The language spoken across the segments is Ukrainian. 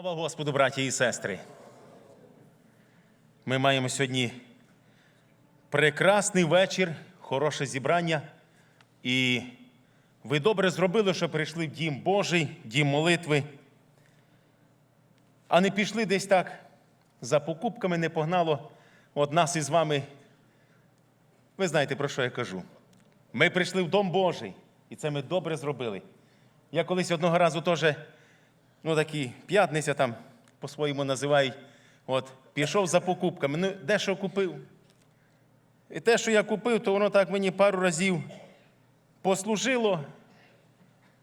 Слава Господу, браті і сестри. Ми маємо сьогодні прекрасний вечір, хороше зібрання. І ви добре зробили, що прийшли в дім Божий, дім молитви, а не пішли десь так за покупками, не погнало от нас із вами. Ви знаєте, про що я кажу. Ми прийшли в Дом Божий, і це ми добре зробили. Я колись одного разу теж ну такі п'ятниця там по-своєму називають. От, пішов за покупками. Ну, дещо купив. І те, що я купив, то воно так мені пару разів послужило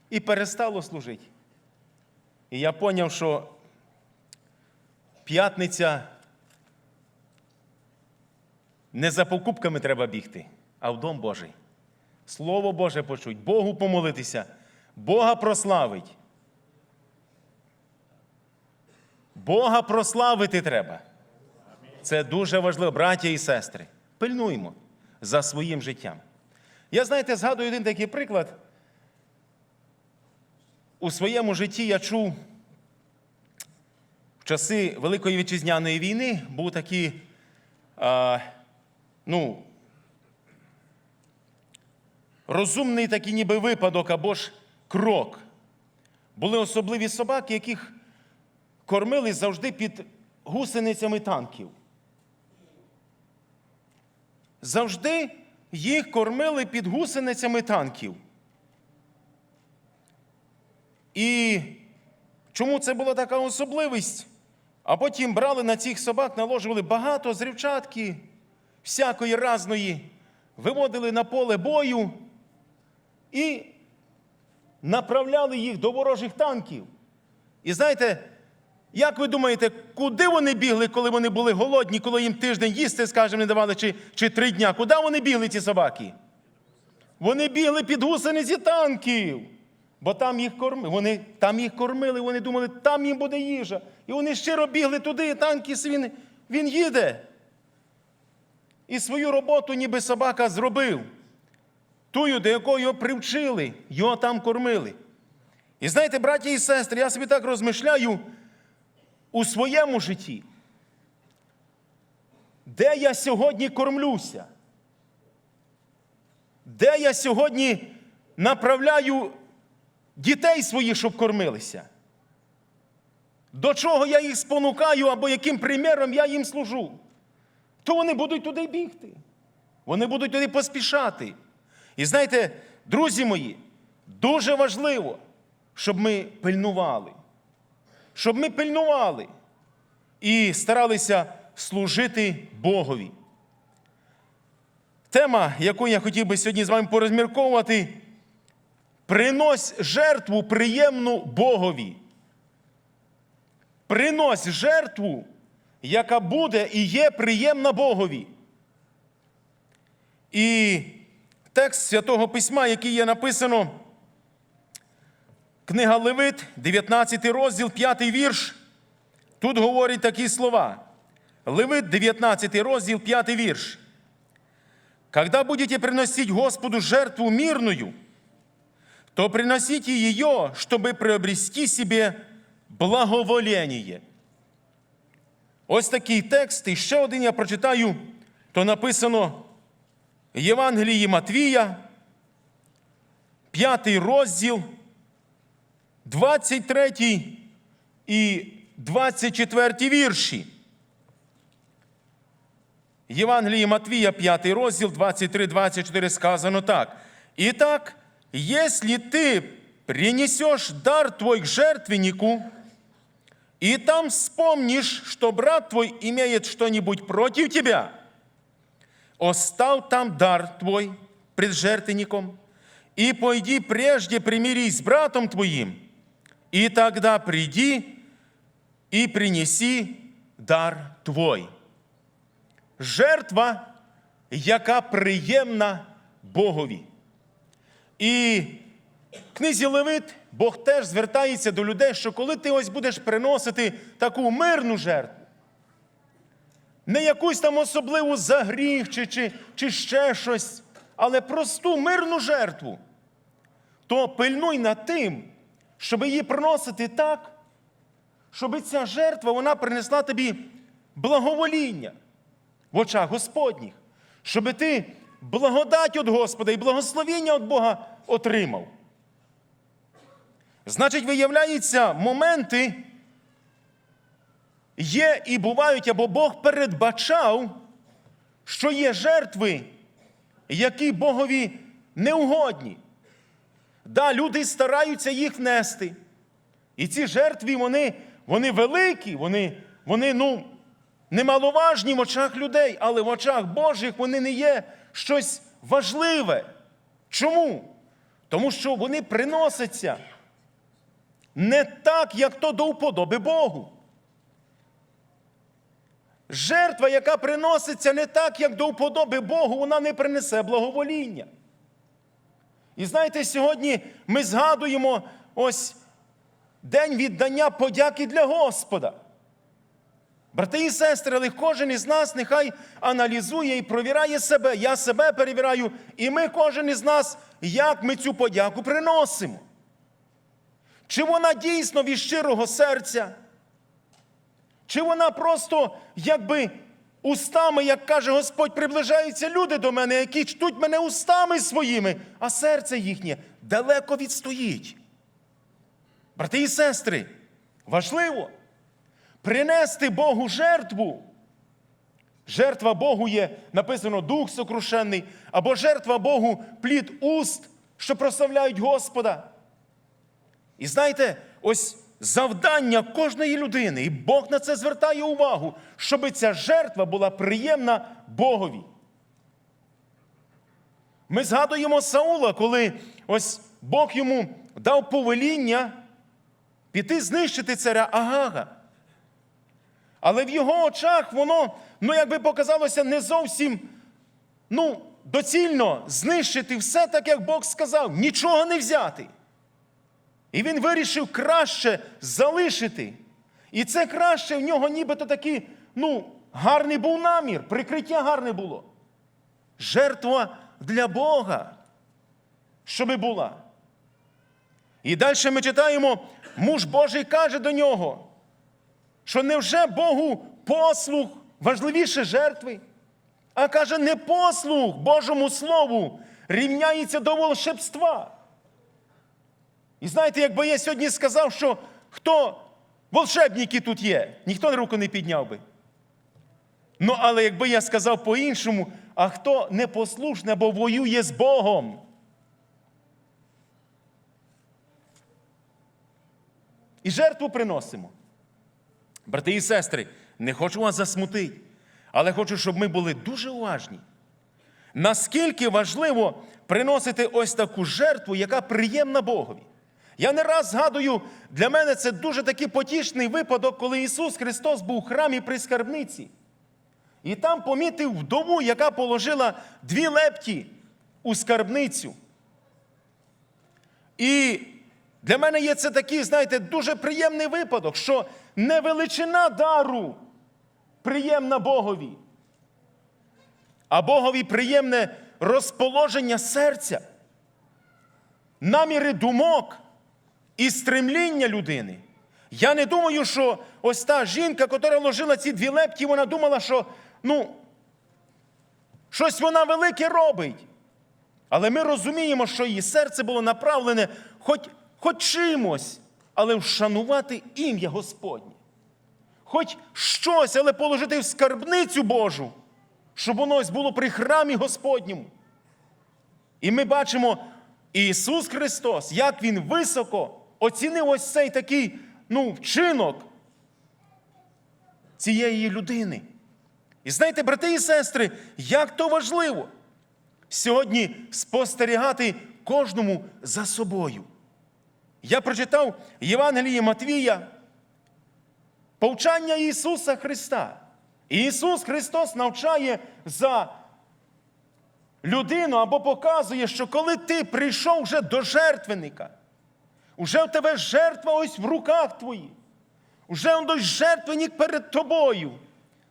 і перестало служити. І я зрозумів, що п'ятниця не за покупками треба бігти, а в Дом Божий. Слово Боже почуть, Богу помолитися, Бога прославить. Бога прославити треба. Це дуже важливо, браття і сестри. Пильнуємо за своїм життям. Я, знаєте, згадую один такий приклад. У своєму житті я чув в часи Великої Вітчизняної війни був такий, а, ну, розумний такий ніби випадок або ж крок. Були особливі собаки, яких кормили завжди під гусеницями танків. Завжди їх кормили під гусеницями танків. І чому це була така особливість? А потім брали на цих собак, наложували багато зрівчатки, всякої разної, виводили на поле бою і направляли їх до ворожих танків. І знаєте, як ви думаєте, куди вони бігли, коли вони були голодні, коли їм тиждень їсти, скажімо, не давали, чи, чи три дня? Куди вони бігли, ці собаки? Вони бігли під гусениці танків, бо там їх кормили. Вони там їх кормили, вони думали, там їм буде їжа. І вони щиро бігли туди, і танки він, він їде. І свою роботу, ніби собака, зробив. Тую, до якої його привчили, його там кормили. І знаєте, браті і сестри, я собі так розмишляю у своєму житті, де я сьогодні кормлюся, де я сьогодні направляю дітей своїх, щоб кормилися, до чого я їх спонукаю або яким приміром я їм служу, то вони будуть туди бігти. Вони будуть туди поспішати. І знаєте, друзі мої, дуже важливо, щоб ми пильнували щоб ми пильнували і старалися служити Богові. Тема, яку я хотів би сьогодні з вами порозмірковувати, принось жертву приємну Богові. Принось жертву, яка буде і є приємна Богові. І текст Святого Письма, який є написано. Книга Левит, 19 розділ, 5 вірш. Тут говорять такі слова. Левит, 19 розділ, 5 вірш. Когда будете приносить Господу жертву мирную, то приносите ее, чтобы приобрести себе благоволение. Ось такий текст. І ще один я прочитаю, то написано в Євангелії Матвія, 5 розділ. 23 і 24 вірші. Євангелії Матвія, 5 розділ, 23-24 сказано так. Итак, если ты принесешь дар твой к жертвеннику, и там вспомнишь, что брат твой имеет что-нибудь против тебя, оставь там дар твой пред жертвенником, и пойди прежде примирись с братом твоим, и тогда приди и принеси дар твой. Жертва, яка приємна Богові. І в книзі Левит Бог теж звертається до людей, що коли ти ось будеш приносити таку мирну жертву, не якусь там особливу за гріх чи, чи, чи ще щось, але просту мирну жертву, то пильнуй над тим, щоб її приносити так, щоб ця жертва вона принесла тобі благовоління в очах Господніх, щоб ти благодать від Господа і благословіння від Бога отримав. Значить, виявляються моменти, є і бувають, або Бог передбачав, що є жертви, які Богові неугодні. Да, люди стараються їх внести. І ці жертви, вони, вони великі, вони, вони ну, немаловажні в очах людей, але в очах Божих вони не є щось важливе. Чому? Тому що вони приносяться не так, як то до вподоби Богу. Жертва, яка приноситься не так, як до вподоби Богу, вона не принесе благовоління. І знаєте, сьогодні ми згадуємо ось день віддання подяки для Господа. Брати і сестри, але кожен із нас нехай аналізує і провіряє себе. Я себе перевіряю, і ми, кожен із нас, як ми цю подяку приносимо. Чи вона дійсно від щирого серця? Чи вона просто, якби устами, як каже Господь, приближаються люди до мене, які чтуть мене устами своїми, а серце їхнє далеко відстоїть. Брати і сестри, важливо принести Богу жертву. Жертва Богу є, написано Дух сокрушенний, або жертва Богу плід уст, що прославляють Господа. І знаєте, ось завдання кожної людини, і Бог на це звертає увагу, щоб ця жертва була приємна Богові. Ми згадуємо Саула, коли ось Бог йому дав повеління піти знищити царя Агага. Але в його очах воно, ну, якби показалося, не зовсім ну, доцільно знищити все так, як Бог сказав, нічого не взяти. І він вирішив краще залишити. І це краще в нього нібито такий, ну, гарний був намір, прикриття гарне було. Жертва для Бога, щоби була. І далі ми читаємо, муж Божий каже до нього, що невже Богу послух важливіше жертви? А каже, не послух Божому Слову рівняється до волшебства. І знаєте, якби я сьогодні сказав, що хто волшебники тут є, ніхто руку не підняв би. Ну, але якби я сказав по-іншому, а хто непослушний або воює з Богом. І жертву приносимо. Брати і сестри, не хочу вас засмутити, але хочу, щоб ми були дуже уважні. Наскільки важливо приносити ось таку жертву, яка приємна Богові. Я не раз згадую, для мене це дуже такий потішний випадок, коли Ісус Христос був в храмі при скарбниці. І там помітив вдову, яка положила дві лепті у скарбницю. І для мене є це такий, знаєте, дуже приємний випадок, що не величина дару приємна Богові, а Богові приємне розположення серця, наміри думок і стремління людини. Я не думаю, що ось та жінка, яка ложила ці дві лепті, вона думала, що ну, щось вона велике робить. Але ми розуміємо, що її серце було направлене хоч, хоч чимось, але вшанувати ім'я Господнє. Хоч щось, але положити в скарбницю Божу, щоб воно ось було при храмі Господньому. І ми бачимо Ісус Христос, як Він високо оцінив ось цей такий ну, вчинок цієї людини. І знаєте, брати і сестри, як то важливо сьогодні спостерігати кожному за собою. Я прочитав Євангеліє Матвія, повчання Ісуса Христа. Ісус Христос навчає за людину або показує, що коли ти прийшов вже до жертвенника, уже в тебе жертва ось в руках твоїх, уже он жертвенник перед тобою.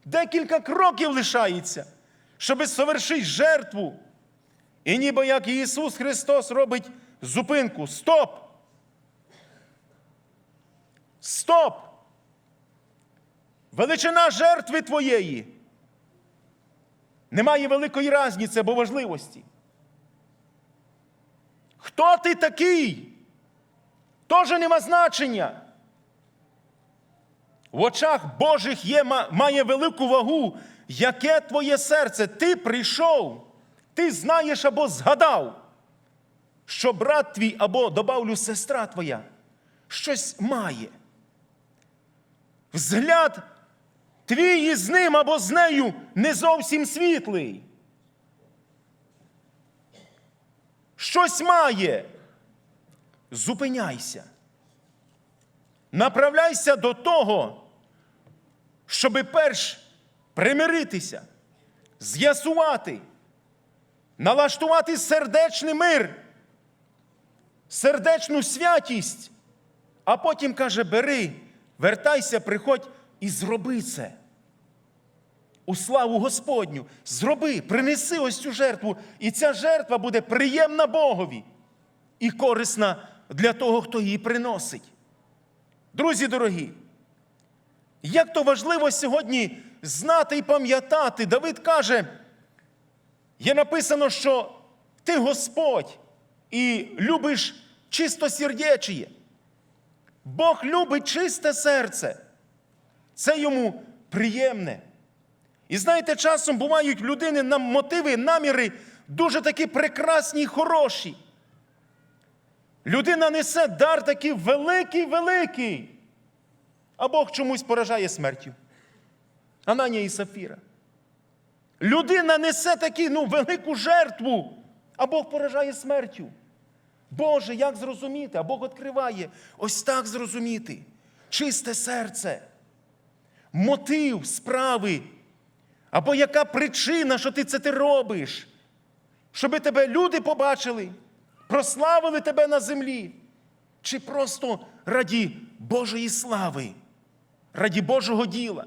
Декілька кроків лишається, щоби совершити жертву. І ніби як Ісус Христос робить зупинку. Стоп! Стоп! величина жертви твоєї. Немає великої різниці або важливості. Хто ти такий? Теж нема значення. В очах Божих є, має велику вагу, яке твоє серце. Ти прийшов, ти знаєш або згадав, що брат твій або добавлю сестра твоя щось має. Взгляд твій із ним або з нею не зовсім світлий. Щось має. Зупиняйся. Направляйся до того, щоби перш примиритися, з'ясувати, налаштувати сердечний мир, сердечну святість, а потім каже: бери, вертайся, приходь і зроби це. У славу Господню, зроби, принеси ось цю жертву, і ця жертва буде приємна Богові і корисна для того, хто її приносить. Друзі дорогі, як то важливо сьогодні знати і пам'ятати, Давид каже, є написано, що ти Господь і любиш чистосердечіє. Бог любить чисте серце. Це йому приємне. І знаєте, часом бувають в людини нам мотиви, наміри дуже такі прекрасні і хороші. Людина несе дар такий великий, великий. А Бог чомусь поражає смертю. Ананія і Сафіра. Людина несе таку ну, велику жертву, а Бог поражає смертю. Боже, як зрозуміти? А Бог відкриває. Ось так зрозуміти. Чисте серце, мотив справи. Або яка причина, що ти це ти робиш? Щоби тебе люди побачили, прославили тебе на землі, чи просто раді Божої слави, раді Божого діла.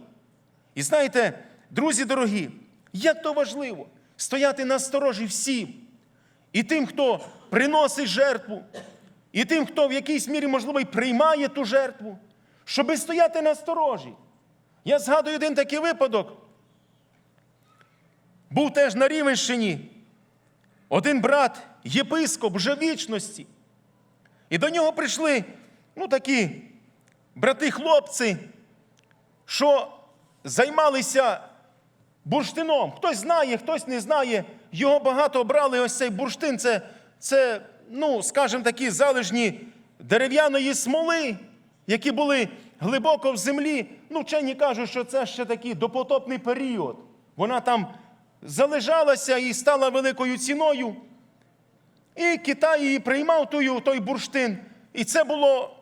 І знаєте, друзі дорогі, як то важливо стояти на сторожі всім, і тим, хто приносить жертву, і тим, хто в якійсь мірі, можливо, й приймає ту жертву, щоби стояти на сторожі. Я згадую один такий випадок. Був теж на Рівенщині один брат, єпископ вже вічності. І до нього прийшли ну, такі брати-хлопці, що займалися бурштином. Хтось знає, хтось не знає. Його багато брали. Ось цей бурштин це, це ну, скажімо, такі залежні дерев'яної смоли, які були глибоко в землі. Ну, вчені кажуть, що це ще такий допотопний період. Вона там залежалася і стала великою ціною. І Китай її приймав тую, той бурштин. І це було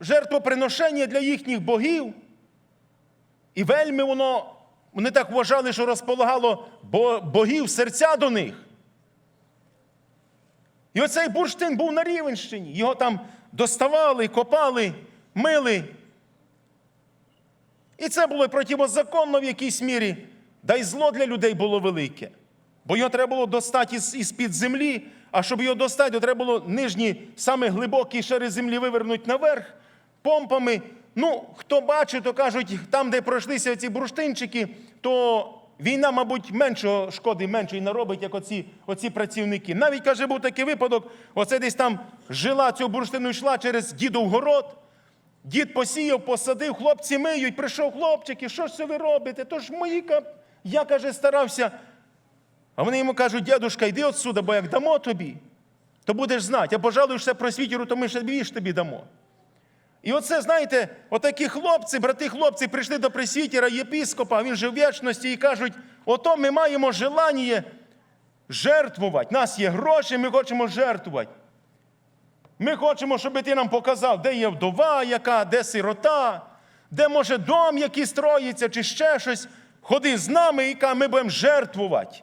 жертвоприношення для їхніх богів. І вельми воно, вони так вважали, що розполагало богів серця до них. І оцей бурштин був на Рівенщині. Його там доставали, копали, мили. І це було противозаконно в якійсь мірі, да й зло для людей було велике. Бо його треба було достати із- із-під землі, а щоб його достати, то треба було нижні, саме глибокі шари землі вивернути наверх помпами. Ну, хто бачить, то кажуть, там, де пройшлися ці бурштинчики, то війна, мабуть, меншого шкоди, меншої наробить, як оці, оці працівники. Навіть, каже, був такий випадок, оце десь там жила цього бурштину йшла через дідов город. Дід посіяв, посадив, хлопці миють, прийшов хлопчик, і що ж це ви робите? То ж мої, ка- я, каже, старався. А вони йому кажуть, дядушка, йди отсюда, бо як дамо тобі, то будеш знати, а пожалуєшся просвітіру, то ми ще більш тобі дамо. І оце, знаєте, отакі хлопці, брати-хлопці, прийшли до пресвітера, єпіскопа, він же в вічності, і кажуть, ото ми маємо желання жертвувати. Нас є гроші, ми хочемо жертвувати. Ми хочемо, щоб ти нам показав, де є вдова, яка, де сирота, де може дом, який строїться, чи ще щось. Ходи з нами і каже, ми будемо жертвувати.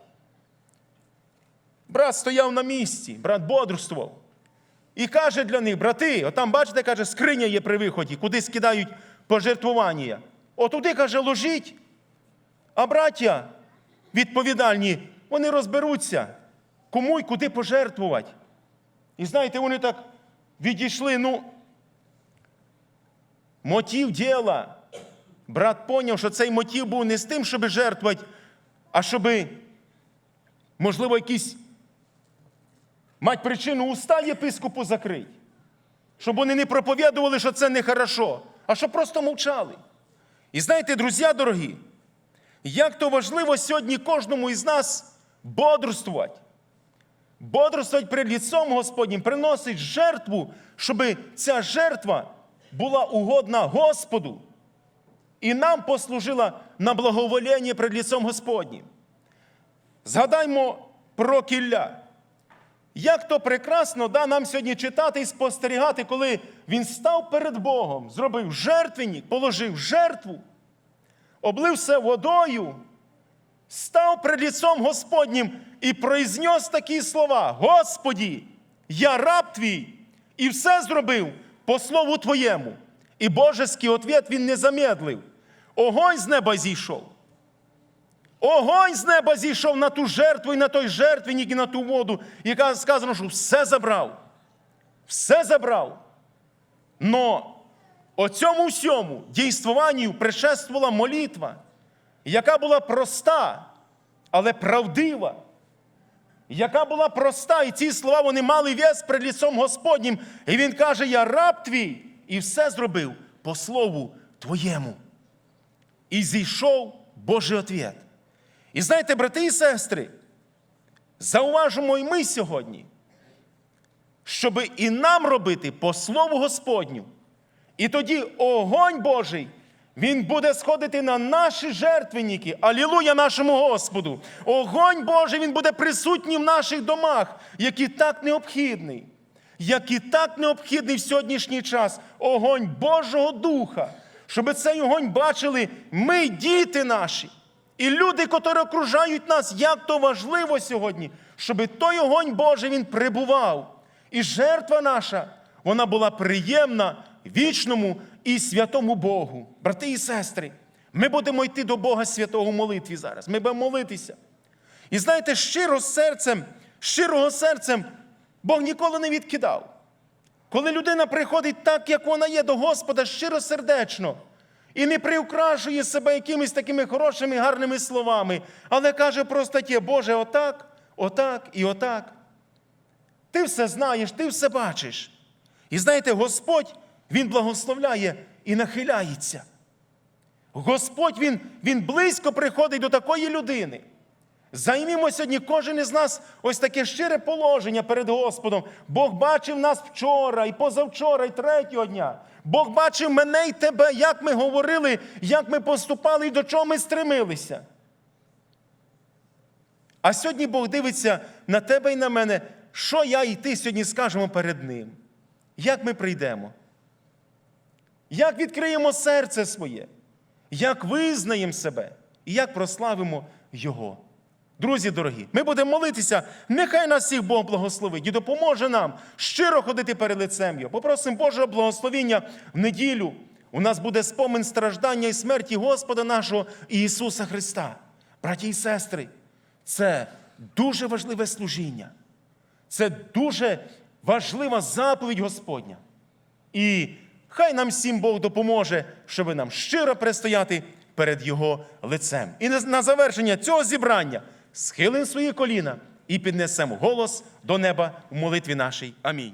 Брат стояв на місці, брат бодрствував. І каже для них, брати, отам, бачите, каже, скриня є при виході, куди скидають пожертвування. Отуди, каже, ложіть. А браття відповідальні, вони розберуться, кому й куди пожертвувати. І знаєте, вони так відійшли, ну, мотив діла брат поняв, що цей мотив був не з тим, щоб жертвувати, а щоб, можливо, якісь мати причину уста єпископу закрити. Щоб вони не проповідували, що це не хорошо, а щоб просто мовчали. І знаєте, друзі дорогі, як то важливо сьогодні кожному із нас бодрствувати. Бодрствувати перед ліцом Господнім, приносить жертву, щоб ця жертва була угодна Господу і нам послужила на благовоління перед ліцом Господнім. Згадаймо про кілля. Як то прекрасно да, нам сьогодні читати і спостерігати, коли він став перед Богом, зробив жертвенник, положив жертву, облився водою, став перед ліцом Господнім і произнес такі слова: Господі, я раб твій, і все зробив по слову Твоєму. І божеський ответ він не замедлив. Огонь з неба зійшов. Огонь з неба зійшов на ту жертву і на той жертвенник, і на ту воду, яка сказано, що все забрав. Все забрав. Но оцьому всьому дійствуванню предшествувала молитва, яка була проста, але правдива. Яка була проста, і ці слова вони мали вес перед лісом Господнім. І він каже: Я раб твій, і все зробив по слову твоєму. І зійшов Божий ответ. І знаєте, брати і сестри, зауважимо і ми сьогодні, щоб і нам робити по слову Господню. І тоді огонь Божий, він буде сходити на наші жертвенники. Алілуя нашому Господу! Огонь Божий, він буде присутній в наших домах, який так необхідний, який так необхідний в сьогоднішній час. Огонь Божого Духа, щоб цей огонь бачили ми, діти наші. І люди, котрі окружають нас, як то важливо сьогодні, щоб той огонь Божий він прибував. І жертва наша, вона була приємна вічному і святому Богу. Брати і сестри, ми будемо йти до Бога святого в молитві зараз. Ми будемо молитися. І знаєте, щиро серцем, щирого серцем Бог ніколи не відкидав. Коли людина приходить так, як вона є до Господа, щиросердечно, і не приукрашує себе якимись такими хорошими, гарними словами, але каже просто ті, Боже, отак, отак і отак. Ти все знаєш, ти все бачиш. І знаєте, Господь, Він благословляє і нахиляється. Господь, Він, Він близько приходить до такої людини. Займімо сьогодні кожен із нас ось таке щире положення перед Господом. Бог бачив нас вчора, і позавчора, і третього дня. Бог бачив мене і тебе, як ми говорили, як ми поступали і до чого ми стремилися. А сьогодні Бог дивиться на тебе і на мене, що я і ти сьогодні скажемо перед Ним. Як ми прийдемо? Як відкриємо серце своє? Як визнаємо себе і як прославимо Його? Друзі дорогі, ми будемо молитися, нехай нас всіх Бог благословить і допоможе нам щиро ходити перед лицем Його. Попросимо Божого благословіння в неділю. У нас буде спомин страждання і смерті Господа нашого Ісуса Христа. Браті і сестри, це дуже важливе служіння. Це дуже важлива заповідь Господня. І хай нам всім Бог допоможе, щоб нам щиро пристояти перед Його лицем. І на завершення цього зібрання схилимо свої коліна і піднесемо голос до неба в молитві нашій. Амінь.